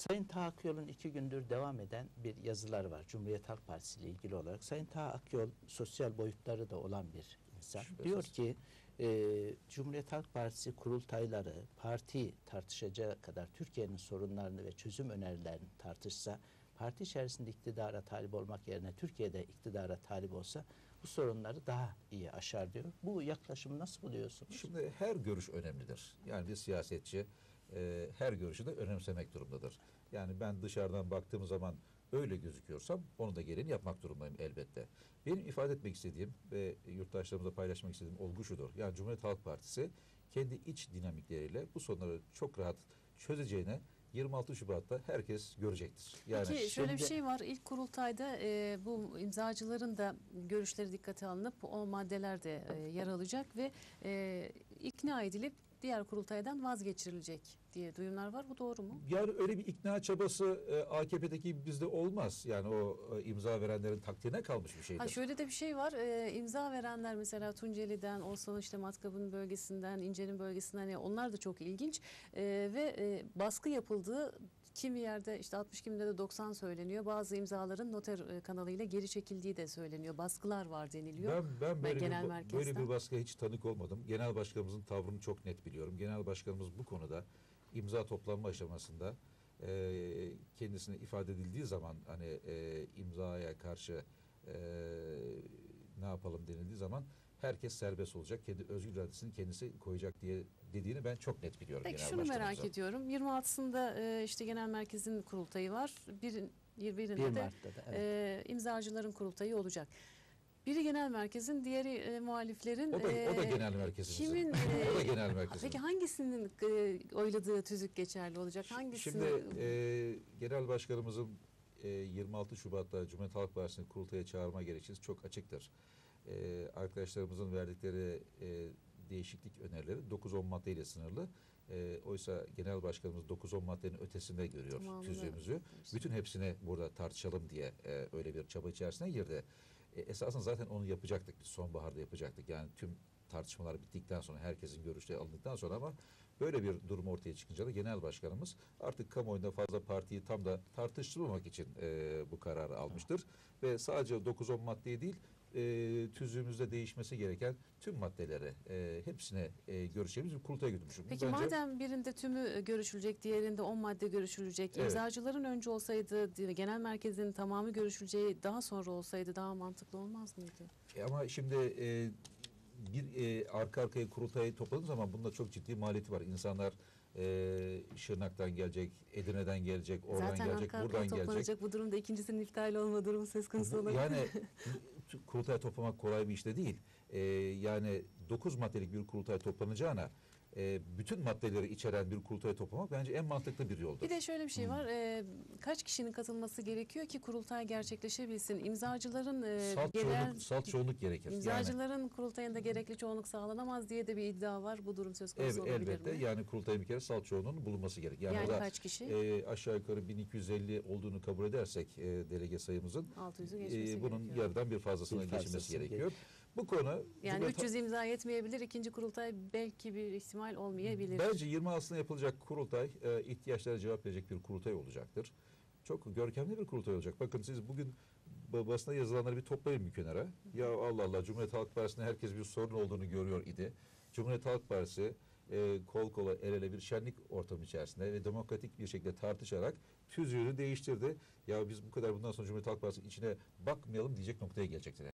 Sayın Taha Akyol'un iki gündür devam eden bir yazılar var Cumhuriyet Halk Partisi ile ilgili olarak. Sayın Taha Akyol sosyal boyutları da olan bir insan. Şüphesiz. Diyor ki e, Cumhuriyet Halk Partisi kurultayları parti tartışacağı kadar Türkiye'nin sorunlarını ve çözüm önerilerini tartışsa parti içerisinde iktidara talip olmak yerine Türkiye'de iktidara talip olsa bu sorunları daha iyi aşar diyor. Bu yaklaşımı nasıl buluyorsunuz? Şimdi her görüş önemlidir. Yani bir siyasetçi e, her görüşü de önemsemek durumundadır. Yani ben dışarıdan baktığım zaman öyle gözüküyorsam onu da gereğini yapmak durumundayım elbette. Benim ifade etmek istediğim ve yurttaşlarımızla paylaşmak istediğim olgu şudur. Yani Cumhuriyet Halk Partisi kendi iç dinamikleriyle bu sorunları çok rahat çözeceğine 26 Şubat'ta herkes görecektir. Yani Peki şöyle bir şimdi- şey var. İlk kurultayda e, bu imzacıların da görüşleri dikkate alınıp o maddeler de e, yer alacak ve e, ikna edilip diğer kurultaydan vazgeçirilecek diye duyumlar var. Bu doğru mu? Yani öyle bir ikna çabası e, AKP'deki bizde olmaz. Yani o e, imza verenlerin takdirine kalmış bir şeydir. Ha şöyle de bir şey var. E, imza verenler mesela Tunceli'den, Osman işte Matkap'ın bölgesinden, İnce'nin bölgesinden yani onlar da çok ilginç. E, ve e, baskı yapıldığı kimi yerde işte 60 kimde de 90 söyleniyor. Bazı imzaların noter e, kanalıyla geri çekildiği de söyleniyor. Baskılar var deniliyor. Ben, ben böyle, genel bir, merkezden. böyle bir baskıya hiç tanık olmadım. Genel başkanımızın tavrını çok net biliyorum. Genel başkanımız bu konuda imza toplanma aşamasında e, kendisine ifade edildiği zaman hani e, imzaya karşı e, ne yapalım denildiği zaman herkes serbest olacak. Kendi özgür iradesini kendisi koyacak diye dediğini ben çok net biliyorum. Peki genel şunu merak ediyorum. 26'sında e, işte genel merkezin kurultayı var. Bir, birinde 1 de da. Evet. e, imzacıların kurultayı olacak. Biri genel merkezin, diğeri e, muhaliflerin. O da, o da e, genel merkezimizin. Kimin? o da e, genel merkezimizin. Peki hangisinin e, oyladığı tüzük geçerli olacak? Hangisini? Şimdi e, genel başkanımızın e, 26 Şubat'ta Cumhuriyet Halk Partisi'ni kurultaya çağırma gerekçesi çok açıktır. E, arkadaşlarımızın verdikleri e, değişiklik önerileri 9-10 maddeyle sınırlı. E, oysa genel başkanımız 9-10 maddenin ötesinde görüyor Tamamını tüzüğümüzü. değiştirdi. Bütün hepsini burada tartışalım diye e, öyle bir çaba içerisine girdi. E, esasında zaten onu yapacaktık sonbaharda yapacaktık. Yani tüm tartışmalar bittikten sonra herkesin görüşleri alındıktan sonra ama böyle bir durum ortaya çıkınca da genel başkanımız artık kamuoyunda fazla partiyi tam da tartıştırmamak için e, bu kararı almıştır. Ve sadece 9-10 maddeyi değil e, tüzüğümüzde değişmesi gereken tüm maddeleri e, hepsine e, görüşeceğimiz bir kurultaya götürmüşüm. Peki Bence- madem birinde tümü e, görüşülecek, diğerinde 10 madde görüşülecek. Evet. İmzacıların önce olsaydı, genel merkezin tamamı görüşüleceği daha sonra olsaydı daha mantıklı olmaz mıydı? E ama şimdi e, bir e, arka arkaya kurultayı topladığın zaman bunda çok ciddi maliyeti var. İnsanlar e, Şırnak'tan gelecek, Edirne'den gelecek, oradan Zaten gelecek, arka buradan gelecek. toplanacak bu durumda ikincisinin iptal olma durumu söz konusu olabilir. Yani kurultay toplamak kolay bir iş de değil. E, yani 9 maddelik bir kurultay toplanacağına e, bütün maddeleri içeren bir kurultay toplamak bence en mantıklı bir yoldur. Bir de şöyle bir şey var. e, kaç kişinin katılması gerekiyor ki kurultay gerçekleşebilsin? İmzacıların e, salt, genel çoğunluk, salt çoğunluk gerekir. Yani, imzacıların kurultayında gerekli çoğunluk sağlanamaz diye de bir iddia var. Bu durum söz ev, konusu olabilir elbette mi? yani kurultayın bir kere salt çoğunluğunun bulunması gerek. Yani, orada, kaç kişi? e, aşağı yukarı 1250 olduğunu kabul edersek e, delege sayımızın 600'ü e, bunun gerekiyor. yarıdan bir fazlasına Bir geçilmesi fazlası gerekiyor. Bu konu Yani Cumhuriyet- 300 imza yetmeyebilir. İkinci kurultay belki bir ihtimal olmayabilir. Bence 26'sında yapılacak kurultay e, ihtiyaçlara cevap verecek bir kurultay olacaktır. Çok görkemli bir kurultay olacak. Bakın siz bugün ba- basına yazılanları bir toplayın bir kenara. Ya Allah Allah Cumhuriyet Halk Partisi'nde herkes bir sorun olduğunu görüyor idi. Cumhuriyet Halk Partisi e, kol kola el ele bir şenlik ortamı içerisinde ve demokratik bir şekilde tartışarak tüzüğünü değiştirdi. Ya biz bu kadar bundan sonra Cumhuriyet Halk Partisi içine bakmayalım diyecek noktaya gelecektir.